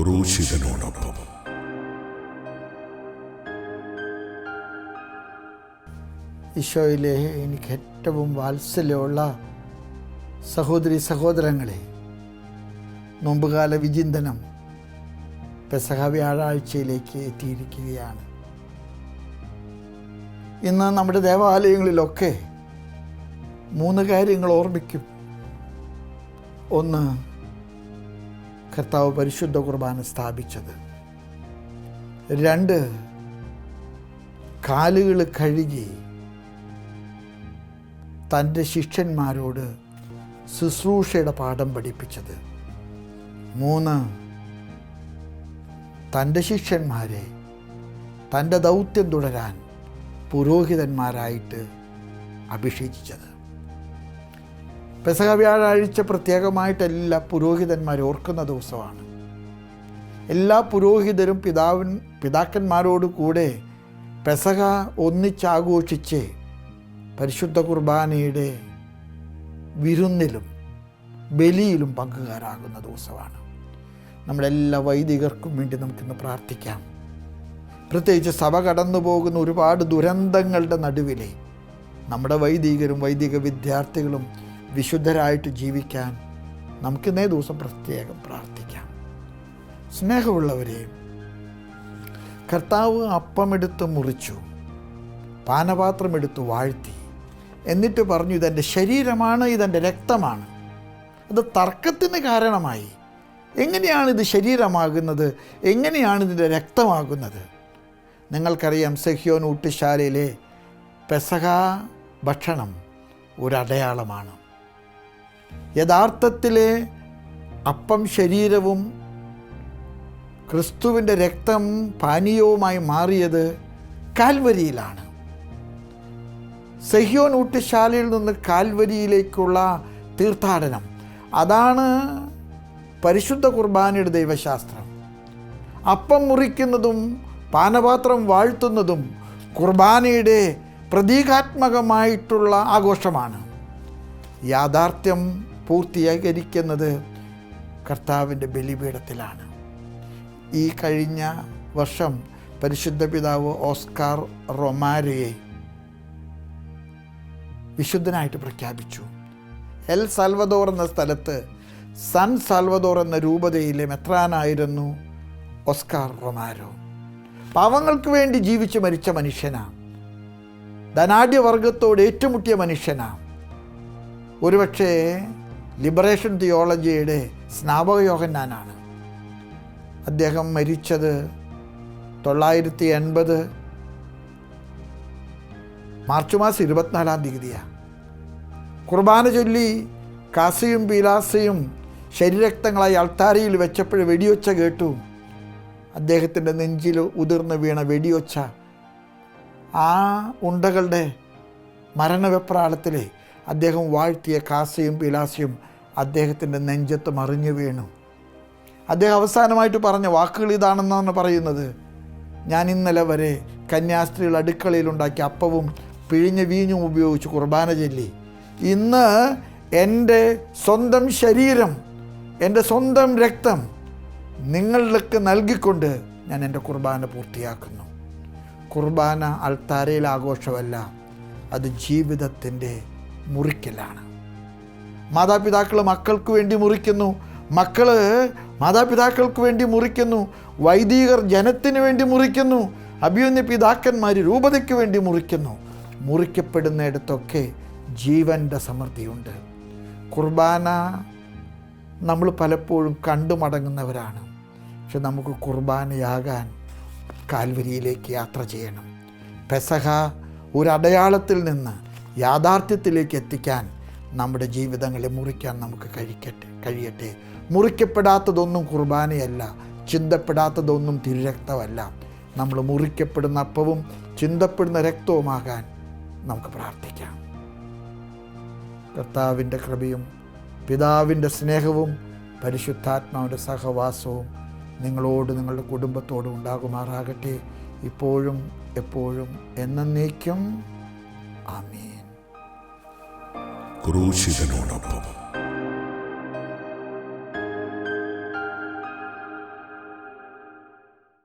ക്രൂശിതനോടൊപ്പം. ഈശോയിലെ എനിക്ക് ഏറ്റവും വാത്സല്യമുള്ള സഹോദരി സഹോദരങ്ങളെ നോമ്പുകാല വിചിന്തനം പെസഹ വ്യാഴാഴ്ചയിലേക്ക് എത്തിയിരിക്കുകയാണ്. ഇന്ന് നമ്മുടെ ദേവാലയങ്ങളിലൊക്കെ മൂന്ന് കാര്യങ്ങൾ ഓർമ്മിക്കും. ഒന്ന് കർത്താവ് പരിശുദ്ധ കുർബാന സ്ഥാപിച്ചത്. രണ്ട് കാലുകൾ കഴുകി തന്റെ ശിഷ്യന്മാരോട് ശുശ്രൂഷയുടെ പാഠം പഠിപ്പിച്ചത്. മൂന്ന് തന്റെ ശിഷ്യന്മാരെ തന്റെ ദൗത്യം തുടരാൻ പുരോഹിതന്മാരായിട്ട് അഭിഷേചിച്ചത് പെസഹ വ്യാഴാഴ്ച പ്രത്യേകമായിട്ട് എല്ലാ പുരോഹിതന്മാരെ ഓർക്കുന്ന ദിവസമാണ്. എല്ലാ പുരോഹിതരും പിതാവൻ പിതാക്കന്മാരോട് കൂടെ പെസക ഒന്നിച്ചാഘോഷിച്ച് പരിശുദ്ധ കുർബാനയുടെ വിരുന്നിലും ബലിയിലും പങ്കുകാരാകുന്ന ദിവസമാണ്. നമ്മളെല്ലാ വൈദികർക്കും വേണ്ടി നമുക്കിന്ന് പ്രാർത്ഥിക്കാം. പ്രത്യേകിച്ച് സഭ കടന്നു പോകുന്ന ഒരുപാട് ദുരന്തങ്ങളുടെ നടുവിലെ നമ്മുടെ വൈദികരും വൈദിക വിദ്യാർത്ഥികളും വിശുദ്ധരായിട്ട് ജീവിക്കാൻ നമുക്കിന്നേ ദിവസം പ്രത്യേകം പ്രാർത്ഥിക്കാം. സ്നേഹമുള്ളവരെയും കർത്താവ് അപ്പമെടുത്ത് മുറിച്ചു പാനപാത്രമെടുത്ത് വാഴ്ത്തി. എന്നിട്ട് പറഞ്ഞു ഇതെന്റെ ശരീരമാണ് ഇതെന്റെ രക്തമാണ്. അത് തർക്കത്തിന് കാരണമായി. എങ്ങനെയാണ് ഇത് ശരീരമാകുന്നത്? എങ്ങനെയാണ് ഇതിന്റെ രക്തമാകുന്നത്? നിങ്ങൾക്കറിയാം സെഹ്യോൻ ഊട്ടുശാലയിലെ പെസഹ ഭക്ഷണം ഒരു അടയാളമാണ് യഥാർത്ഥത്തിലെ അപ്പം ശരീരവും ക്രിസ്തുവിന്റെ രക്തം പാനീയവുമായി മാറിയത് കാൽവരിയിലാണ്. സെഹ്യോൻ ഊട്ടുശാലയിൽ നിന്ന് കാൽവരിയിലേക്കുള്ള തീർത്ഥാടനം. അതാണ് പരിശുദ്ധ കുർബാനയുടെ ദൈവശാസ്ത്രം. അപ്പം മുറിക്കുന്നതും പാനപാത്രം വാഴ്ത്തുന്നതും കുർബാനയുടെ പ്രതീകാത്മകമായിട്ടുള്ള ആഘോഷമാണ്. യാഥാർത്ഥ്യം പൂർത്തീകരിക്കുന്നത് കർത്താവിന്റെ ബലിപീഠത്തിലാണ്. ഈ കഴിഞ്ഞ വർഷം പരിശുദ്ധ പിതാവ് ഓസ്കാർ റൊമാരയെ വിശുദ്ധനായിട്ട് പ്രഖ്യാപിച്ചു. എൽ സാൽവദോർ എന്ന സ്ഥലത്ത് സൺ സാൽവദോർ എന്ന രൂപതയിലെ മെത്രാനായിരുന്നു ഒസ്കാർ റൊമാരോ. പാവങ്ങൾക്ക് വേണ്ടി ജീവിച്ച് മരിച്ച മനുഷ്യനാണ് ധനാഢ്യവർഗത്തോട് ഏറ്റുമുട്ടിയ മനുഷ്യനാണ് ഒരുപക്ഷെ ലിബറേഷൻ തിയോളജിയുടെ സ്നാപക യോഹന്നാനാണ്. അദ്ദേഹം മരിച്ചത് തൊള്ളായിരത്തി എൺപത് മാർച്ച് മാസം ഇരുപത്തിനാലാം തീയതിയാണ്. കുർബാന ചൊല്ലി കാസിയും പീലാസയും ശരീരക്തങ്ങളായി അൾത്താരയിൽ വെച്ചപ്പോൾ വെടിയൊച്ച കേട്ടു. അദ്ദേഹത്തിന്റെ നെഞ്ചിൽ ഉതിർന്ന് വീണ വെടിയൊച്ച ആ ഉണ്ടകളുടെ മരണവെപ്രാളത്തിൽ അദ്ദേഹം വാഴ്ത്തിയ കാസയും പിലാസയും അദ്ദേഹത്തിന്റെ നെഞ്ചത്ത് മറിഞ്ഞു വീണു. അദ്ദേഹം അവസാനമായിട്ട് പറഞ്ഞ വാക്കുകൾ ഇതാണെന്നാണ് പറയുന്നത്. ഞാൻ ഇന്നലെ വരെ കന്യാസ്ത്രീകൾ അടുക്കളയിലുണ്ടാക്കിയ അപ്പവും പിഴിഞ്ഞ വീഞ്ഞും ഉപയോഗിച്ച് കുർബാന ചൊല്ലി. ഇന്ന് എന്റെ സ്വന്തം ശരീരം എന്റെ സ്വന്തം രക്തം നിങ്ങൾക്ക് നൽകിക്കൊണ്ട് ഞാൻ എന്റെ കുർബാന പൂർത്തിയാക്കുന്നു. കുർബാന അൾത്താരയിൽ ആഘോഷമല്ല അത് ജീവിതത്തിന്റെ മുറിക്കലാണ്. മാതാപിതാക്കൾ മക്കൾക്ക് വേണ്ടി മുറിക്കുന്നു. മക്കൾ മാതാപിതാക്കൾക്ക് വേണ്ടി മുറിക്കുന്നു. വൈദികർ ജനത്തിന് വേണ്ടി മുറിക്കുന്നു. അഭിയുന്ന പിതാക്കന്മാർ രൂപതയ്ക്ക് വേണ്ടി മുറിക്കുന്നു. മുറിക്കപ്പെടുന്നിടത്തൊക്കെ ജീവന്റെ സമൃദ്ധിയുണ്ട്. കുർബാന നമ്മൾ പലപ്പോഴും കണ്ടു മടങ്ങുന്നവരാണ്. പക്ഷെ നമുക്ക് കുർബാനയാകാൻ കാൽവരിയിലേക്ക് യാത്ര ചെയ്യണം. പെസഹ ഒരു നിന്ന് യാഥാർത്ഥ്യത്തിലേക്ക് എത്തിക്കാൻ നമ്മുടെ ജീവിതങ്ങളെ മുറിക്കാൻ നമുക്ക് കഴിക്കട്ടെ കഴിയട്ടെ. മുറിക്കപ്പെടാത്തതൊന്നും കുർബാനയല്ല ചിന്തപ്പെടാത്തതൊന്നും തിരുരക്തമല്ല. നമ്മൾ മുറിക്കപ്പെടുന്ന അപ്പവും ചിന്തപ്പെടുന്ന രക്തവുമാകാൻ നമുക്ക് പ്രാർത്ഥിക്കാം. കർത്താവിന്റെ കൃപയും പിതാവിന്റെ സ്നേഹവും പരിശുദ്ധാത്മാവിന്റെ സഹവാസവും നിങ്ങളോട് നിങ്ങളുടെ കുടുംബത്തോടും ഉണ്ടാകുമാറാകട്ടെ. ഇപ്പോഴും എപ്പോഴും എന്നേക്കും. ആമീൻ. ക്രൂശിതനോടൊപ്പം.